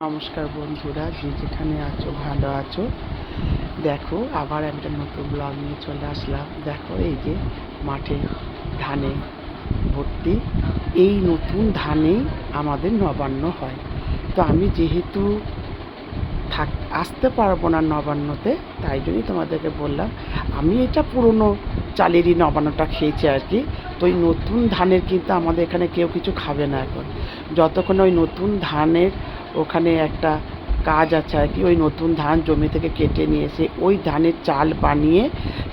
নমস্কার বন্ধুরা, যে যেখানে আছো, ভালো আছো? দেখো, আবার একটা নতুন ব্লগ নিয়ে চলে আসলাম। দেখো, এই যে মাঠে ধানে ভর্তি। এই নতুন ধানেই আমাদের নবান্ন হয়। তো আমি যেহেতু থাক, আসতে পারব না নবান্নতে, তাই জন্যই তোমাদেরকে বললাম, আমি এটা পুরনো চালেরই নবান্নটা খেয়েছি আর কি। তো ওই নতুন ধানের কিন্তু আমাদের এখানে কেউ কিছু খাবে না এখন। যতক্ষণ ওই নতুন ধানের ওখানে একটা কাজ আছে আর কি, ওই নতুন ধান জমি থেকে কেটে নিয়ে এসে ওই ধানের চাল বানিয়ে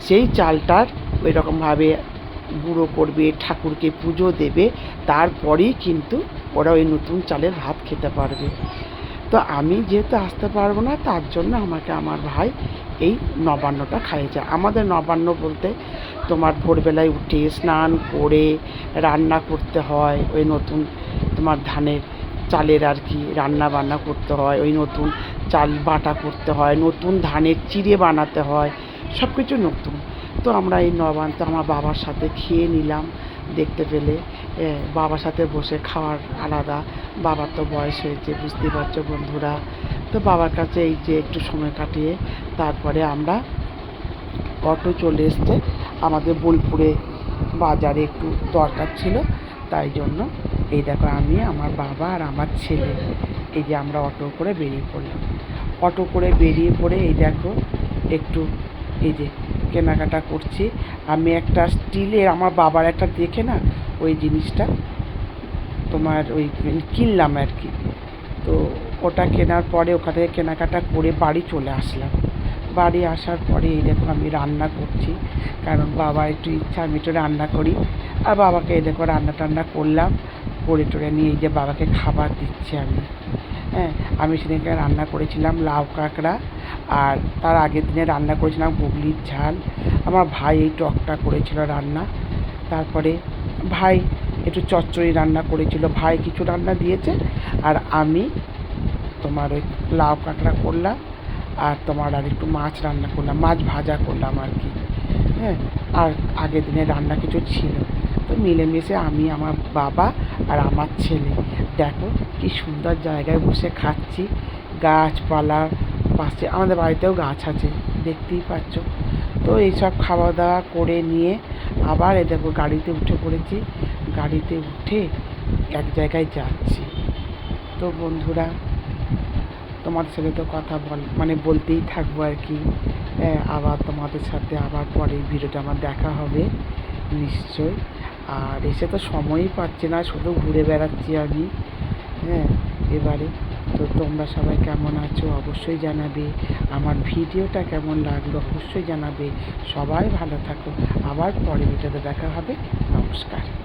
সেই চালটার ওই রকমভাবে গুঁড়ো করবে, ঠাকুরকে পুজো দেবে, তারপরেই কিন্তু ওরা ওই নতুন চালের ভাত খেতে পারবে। তো আমি যেহেতু আসতে পারব না, তার জন্য আমাকে আমার ভাই এই নবান্নটা খাইয়েছে। আমাদের নবান্ন বলতে তোমার ভোরবেলায় উঠে স্নান করে রান্না করতে হয়, ওই নতুন তোমার ধানের চালের আর কি রান্না বান্না করতে হয়, ওই নতুন চাল বাটা করতে হয়, নতুন ধানের চিড়ে বানাতে হয় সব কিছু নতুন। তো আমরা এই নবান্ন, তো আমার বাবার সাথে খেয়ে নিলাম, দেখতে পেলে বাবার সাথে বসে খাওয়ার আলাদা, বাবার তো বয়স হয়েছে, বুঝতেই পারছ বন্ধুরা। তো বাবার কাছে এই যে একটু সময় কাটিয়ে তারপরে আমরা অটো চলে এসছে, আমাদের বোলপুরে বাজারে একটু দরকার ছিল, তাই জন্য এই দেখো, আমি, আমার বাবা আর আমার ছেলে। এই যে আমরা অটো করে বেরিয়ে পড়লাম। অটো করে বেরিয়ে পড়ে এই দেখো, একটু এই যে কেনাকাটা করছি। আমি একটা স্টিলের, আমার বাবার একটা দেখে না, ওই জিনিসটা তোমার ওই কিনলাম আর কি। তো ওটা কেনার পরে ওখান থেকে কেনাকাটা করে বাড়ি চলে আসলাম। বাড়ি আসার পরে এই দেখো, আমি রান্না করছি। কারণ বাবার একটু ইচ্ছা, আমি একটু রান্না করি। আর বাবাকে এই দেখো, রান্না টান্না করলাম। করে টোরে নিয়ে এই যে বাবাকে খাবার দিচ্ছি আমি। হ্যাঁ আমি সেদিনকে রান্না করেছিলাম লাউ কাঁকড়া আর তার আগের দিনে রান্না করেছিলাম গুগলির ঝাল। আমার ভাই এই টকটা করেছিল রান্না। তারপরে ভাই একটু চচ্চড়ি রান্না করেছিল। ভাই কিছু রান্না দিয়েছে আর আমি তোমার ওই লাউ কাঁকড়া করলাম আর তোমার আর একটু মাছ রান্না করলাম, মাছ ভাজা করলাম আর কি। হ্যাঁ আর আগের দিনে রান্না কিছু ছিল। তো মিলেমিশে আমি আমার বাবা আর আমার ছেলে। দেখো কি সুন্দর জায়গায় বসে খাচ্ছি। গাছপালার পাশে আমাদের বাড়িতেও গাছ আছে দেখতেই পাচ্ছ। তো এইসব খাওয়া দাওয়া করে নিয়ে আবার এ দেখো গাড়িতে উঠে পড়েছি। গাড়িতে উঠে এক জায়গায় যাচ্ছি। তো বন্ধুরা তোমাদের সাথে তো কথা বল মানে বলতেই থাকব আর কি। হ্যাঁ, আবার তোমাদের সাথে আবার পরে ভিডিওটা আমার দেখা হবে নিশ্চয় আর এসে তো সময়ই পাচ্ছি না, শুধু ঘুরে বেড়াচ্ছি আমি। হ্যাঁ এবারে তো তোমরা সবাই কেমন আছো অবশ্যই জানাবে। আমার ভিডিওটা কেমন লাগল অবশ্যই জানাবে। সবাই ভালো থাকো। আবার পরে ভিডিওতে দেখা হবে। নমস্কার।